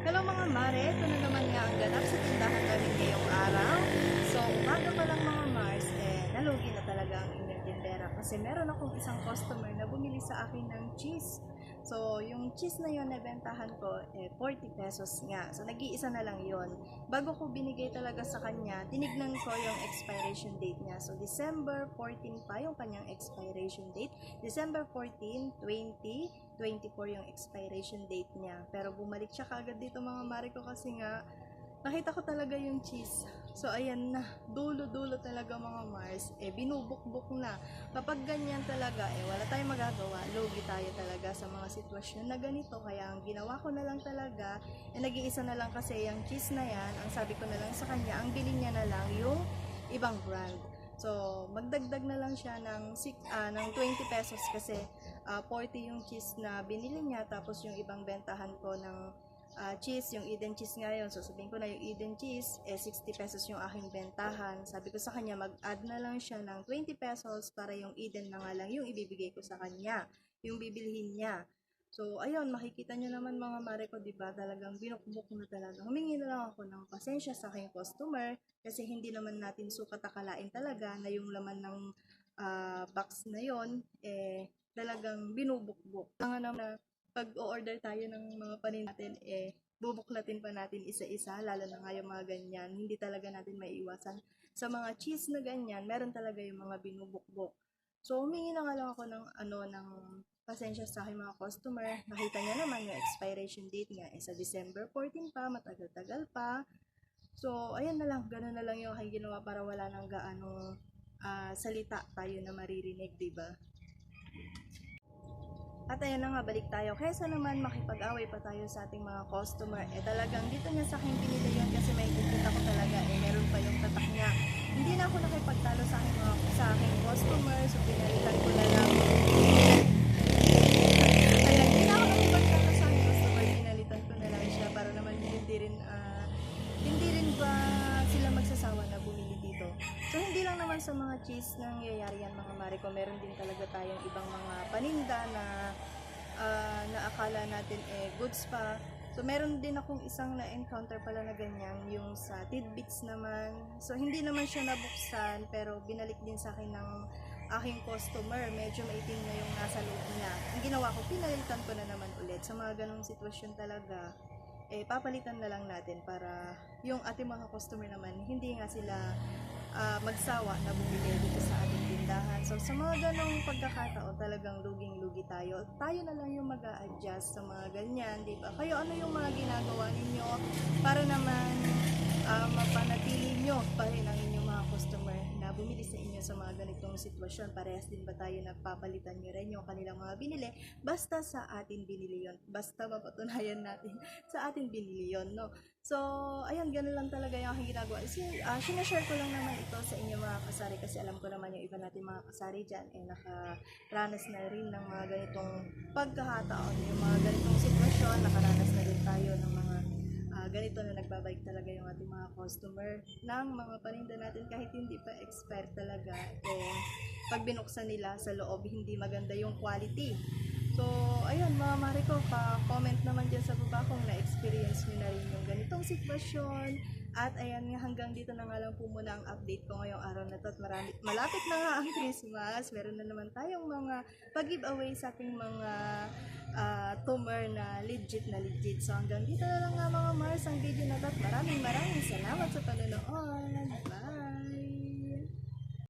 Hello mga mare, ito na naman nga ang ganap sa tindahan namin ngayong araw. So umaga pa lang mga Mars, eh nalugi na talaga ang inyong tindera kasi meron akong isang customer na bumili sa akin ng cheese. So yung cheese na yon na ko, eh 40 pesos nga. So nag-iisa na lang yon. Bago ko binigay talaga sa kanya, tinignan ko yung expiration date niya. So December 14 pa yung kanyang expiration date. December 14, 20, 24 yung expiration date niya. Pero bumalik siya kagad dito mga mare kasi nga nakita ko talaga yung cheese. So ayan na, dulo-dulo talaga mga Mars. Eh binubukbuk na. Kapag ganyan talaga, eh wala tayong magagawa. Lugi tayo talaga sa mga sitwasyon na ganito. Kaya ang ginawa ko na lang talaga, eh nag-iisa na lang kasi yung cheese na yan. Ang sabi ko na lang sa kanya, ang bilhin niya na lang yung ibang brand. So, magdagdag na lang siya ng, ah, ng 20 pesos kasi ah, 40 yung cheese na binili niya tapos yung ibang bentahan ko ng ah, cheese, yung Eden cheese ngayon. So sabihin ko na yung Eden cheese, eh 60 pesos yung aking bentahan. Sabi ko sa kanya, mag-add na lang siya ng 20 pesos para yung Eden na nga lang yung ibibigay ko sa kanya, yung bibilhin niya. So, ayun, makikita nyo naman mga mare ko, di ba? Talagang binukbuk na talaga. Humingi na lang ako ng pasensya sa aking customer kasi hindi naman natin sukat akalain talaga na yung laman ng ah, box na yon eh, talagang binubukbuk. Ang ano na, pag o-order tayo ng mga panin natin, eh, bubuklatin pa natin isa-isa, lalo na nga yung mga ganyan. Hindi talaga natin maiiwasan. Sa mga cheese na ganyan, meron talaga yung mga binubukbok. So, humingi na nga lang ako ng, ano, ng pasensya sa aking mga customer. Nakita niya naman yung expiration date nga, eh, sa December 14 pa, matagal-tagal pa. So, ayan na lang, gano'n na lang yung aking ginawa para wala nang gaano ah, salita tayo na maririnig, di ba? At ayan na nga, balik tayo. Kesa naman makipag-away pa tayo sa ating mga customer. Eh talagang dito niya sa akin pinili yun kasi may kikita ko talaga eh meron pa yung tatak niya. Hindi na ako nakipagtalo sa aking mga sa aking customer so pinalitan ko na lang. Kaya hindi na ako nakipagtalo sa aking customer, pinalitan ko na lang siya para naman hindi rin ah, hindi rin ba sila magsasawa na bumili dito. So hindi lang naman sa mga cheese nangyayari yan mga mare ko, meron din talaga tayong ibang mga paninda na akala natin eh goods pa. So meron din akong isang na-encounter pala na ganyan, yung sa tidbits naman. So hindi naman siya nabuksan pero binalik din sa akin ng aking customer. Medyo maitim na yung nasa loob niya. Ang ginawa ko, pinalitan ko na naman ulit. Sa mga ganong sitwasyon talaga, eh papalitan na lang natin para yung ating mga customer naman hindi nga sila ah, magsawa na bumili dito sa ating tindahan. So sa mga ganong pagkakataon talagang luging-lugi tayo. Tayo na lang yung mag adjust sa mga ganyan, di ba? Kayo ano yung mga ginagawa ninyo para naman ah, mapanatili nyo pa rin ang inyong customer na bumili sa inyo sa mga ganitong sitwasyon. Parehas din ba tayo nagpapalitan nyo rin yung kanilang mga binili? Basta sa atin binili yon Basta mapatunayan natin sa atin binili yon no? So, ayan, ganun lang talaga yung aking ginagawa. Kasi, uh, sinashare ko lang naman ito sa inyo mga kasari kasi alam ko naman yung iba natin mga kasari dyan eh nakaranas na rin ng mga ganitong pagkakataon, yung mga ganitong sitwasyon, nakaranas na rin tayo ng mga ganito na nagbabike talaga yung ating mga customer ng mga paninda natin kahit hindi pa expert talaga eh pag binuksan nila sa loob hindi maganda yung quality. So ayun mga mare ko pa-comment naman dyan sa baba kung na-experience nyo na rin yung ganitong sitwasyon at ayan nga hanggang dito na nga lang po muna ang update ko ngayong araw na to at marami, malapit na nga ang Christmas meron na naman tayong mga pag-giveaway sa ating mga ah, tumor na legit na legit. So hanggang dito na lang nga mga Mars ang video na to. at Maraming maraming salamat sa panonood.